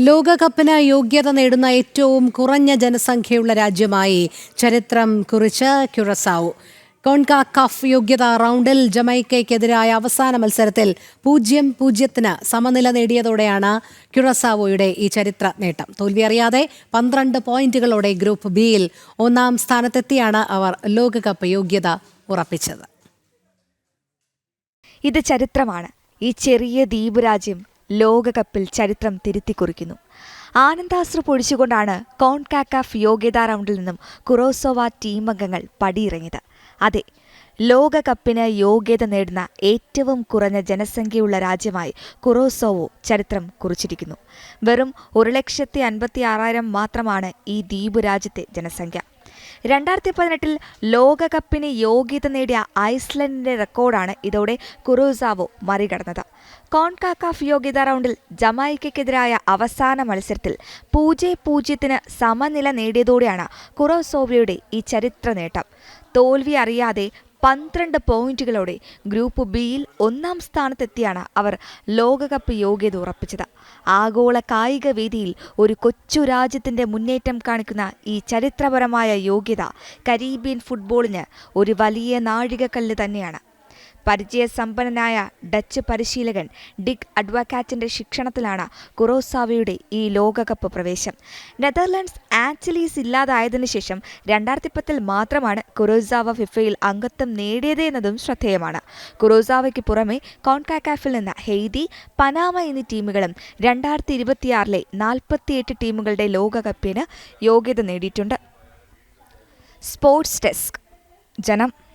ലോകകപ്പിന് യോഗ്യത നേടുന്ന ഏറ്റവും കുറഞ്ഞ ജനസംഖ്യയുള്ള രാജ്യമായി ചരിത്രം കുറിച്ച് ക്യുറസാവു. കോൺകാ കഫ് യോഗ്യത റൗണ്ടിൽ ജമൈക്കയ്ക്കെതിരായ അവസാന മത്സരത്തിൽ പൂജ്യം പൂജ്യത്തിന് സമനില നേടിയതോടെയാണ് ക്യുറസാവോയുടെ ഈ ചരിത്ര നേട്ടം. തോൽവി അറിയാതെ പന്ത്രണ്ട് പോയിന്റുകളോടെ ഗ്രൂപ്പ് ബിയിൽ ഒന്നാം സ്ഥാനത്തെത്തിയാണ് അവർ ലോകകപ്പ് യോഗ്യത ഉറപ്പിച്ചത്. ഇത് ചരിത്രമാണ്. ഈ ചെറിയ ദ്വീപ് രാജ്യം ലോകകപ്പിൽ ചരിത്രം തിരുത്തിക്കുറിക്കുന്നു. ആനന്ദാശ്രു പൊഴിച്ചുകൊണ്ടാണ് കോൺകാക്കാഫ് യോഗ്യതാ റൗണ്ടിൽ നിന്നും കുറോസോവ ടീമംഗങ്ങൾ പടിയിറങ്ങിയത്. അതെ ലോകകപ്പിന് യോഗ്യത നേടുന്ന ഏറ്റവും കുറഞ്ഞ ജനസംഖ്യയുള്ള രാജ്യമായി കുറോസോവോ ചരിത്രം കുറിച്ചിരിക്കുന്നു. വെറും ഒരു ലക്ഷത്തി അൻപത്തി ആറായിരം മാത്രമാണ് ഈ ദ്വീപ് രാജ്യത്തെ ജനസംഖ്യ. രണ്ടായിരത്തി പതിനെട്ടിൽ ലോകകപ്പിന് യോഗ്യത നേടിയ ഐസ്ലൻഡിന്റെ റെക്കോർഡാണ് ഇതോടെ കുറൂസാവോ മറികടന്നത്. കോൺകാക്കാഫ് യോഗ്യതാ റൗണ്ടിൽ ജമൈക്കയ്ക്കെതിരായ അവസാന മത്സരത്തിൽ പൂജ്യ പൂജ്യത്തിന് സമനില നേടിയതോടെയാണ് കുറോസോവയുടെ ഈ ചരിത്ര നേട്ടം തോൽവി അറിയാതെ പന്ത്രണ്ട് പോയിന്റുകളോടെ ഗ്രൂപ്പ് ബിയിൽ ഒന്നാം സ്ഥാനത്തെത്തിയാണ് അവർ ലോകകപ്പ് യോഗ്യത ഉറപ്പിച്ചത്. ആഗോള കായിക വേദിയിൽ ഒരു കൊച്ചു രാജ്യത്തിന്റെ മുന്നേറ്റം കാണിക്കുന്ന ഈ ചരിത്രപരമായ യോഗ്യത കരീബിയൻ ഫുട്ബോളിന് ഒരു വലിയ നാഴികക്കല്ല് തന്നെയാണ്. പരിചയസമ്പന്നനായ ഡച്ച് പരിശീലകൻ ഡിക് അഡ്വക്കാറ്റിന്റെ ശിക്ഷണത്തിലാണ് കുറോസാവയുടെ ഈ ലോകകപ്പ് പ്രവേശം. നെതർലാൻഡ്സ് ആക്ച്വലീസ് ഇല്ലാതായതിനു ശേഷം രണ്ടായിരത്തി പത്തിൽ മാത്രമാണ് കുറോസാവ ഫിഫയിൽ അംഗത്വം നേടിയത് എന്നതും ശ്രദ്ധേയമാണ്. കുറോസാവയ്ക്ക് പുറമെ കോൺകാക്കാഫിൽ നിന്ന് ഹെയ്തി പനാമ എന്നീ ടീമുകളും രണ്ടായിരത്തി ഇരുപത്തിയാറിലെ നാൽപ്പത്തിയെട്ട് ടീമുകളുടെ ലോകകപ്പിന് യോഗ്യത നേടിയിട്ടുണ്ട്. Sports desk. ജനം.